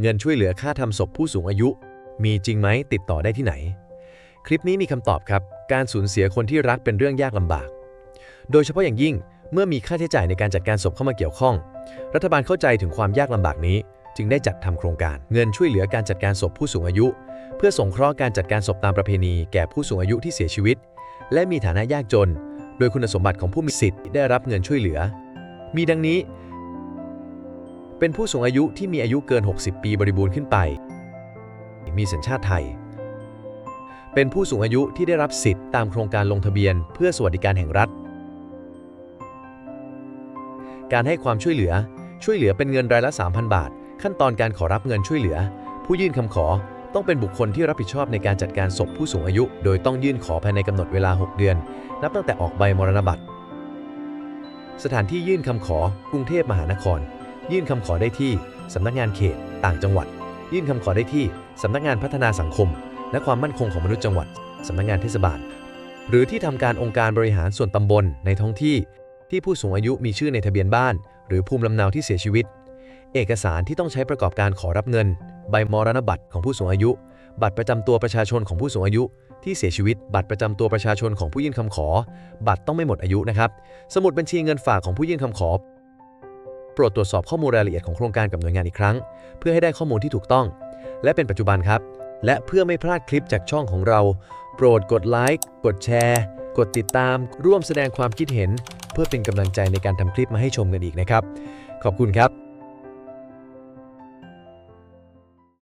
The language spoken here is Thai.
เงินช่วยเหลือค่าทำศพผู้สูงอายุ มีจริงไหมติดต่อได้ที่ไหน คลิปนี้มีคำตอบครับ การสูญเสียคนที่รักเป็นเรื่องยากลำบาก โดยเฉพาะอย่างยิ่งเมื่อมีค่าใช้จ่ายในการจัดการศพเข้ามาเกี่ยวข้อง รัฐบาลเข้าใจถึงความยากลำบากนี้ จึงได้จัดทำโครงการเงินช่วยเหลือการจัดการศพผู้สูงอายุ เพื่อสงเคราะห์การจัดการศพตามประเพณีแก่ผู้สูงอายุที่เสียชีวิต และมีฐานะยากจน โดยคุณสมบัติของผู้มีสิทธิ์ได้รับเงินช่วยเหลือ มีดังนี้ เป็นผู้สูงอายุที่มีอายุเกิน 60 ปีบริบูรณ์ขึ้นไป มีสัญชาติไทย เป็นผู้สูงอายุที่ได้รับสิทธิ์ตามโครงการลงทะเบียน เพื่อสวัสดิการแห่งรัฐ การให้ความช่วยเหลือ ช่วยเหลือเป็นเงินรายละ 3,000 บาท ขั้นตอนการขอรับเงินช่วยเหลือ ผู้ยื่นคำขอต้องเป็นบุคคลที่รับผิดชอบในการจัดการศพผู้สูงอายุ โดยต้องยื่นขอภายในกำหนดเวลา 6 เดือน นับตั้งแต่ออกใบมรณบัตร สถานที่ยื่นคำขอกรุงเทพมหานคร ยื่นคำขอได้ที่สำนักงานเขต ต่างจังหวัด ยื่นคำขอได้ที่สำนักงานพัฒนาสังคม และความมั่นคงของมนุษย์จังหวัดสำนักงานเทศบาล หรือที่ทำการองค์การบริหารส่วนตำบลในท้องที่ ที่ผู้สูงอายุมีชื่อในทะเบียนบ้าน หรือภูมิลำเนาที่เสียชีวิต เอกสารที่ต้องใช้ประกอบการขอรับเงิน ใบมรณบัตรของผู้สูงอายุ บัตรประจำตัวประชาชนของผู้สูงอายุที่เสียชีวิต บัตรประจำตัวประชาชนของผู้ยื่นคำขอ บัตรต้องไม่หมดอายุนะครับ สมุดบัญชีเงินฝากของผู้ยื่นคำขอ ปรดตรวจสอบข้อมูลรายละเอียดของโครงการกับหน่วยงานอีกครั้ง เพื่อให้ได้ข้อมูลที่ถูกต้อง และเป็นปัจจุบันครับ และเพื่อไม่พลาดคลิปจากช่องของเรา โปรดกดไลค์กดแชร์ กดติดตาม ร่วมแสดงความคิดเห็น เพื่อเป็นกำลังใจในการทำคลิปมาให้ชมกันอีกนะครับ ขอบคุณครับ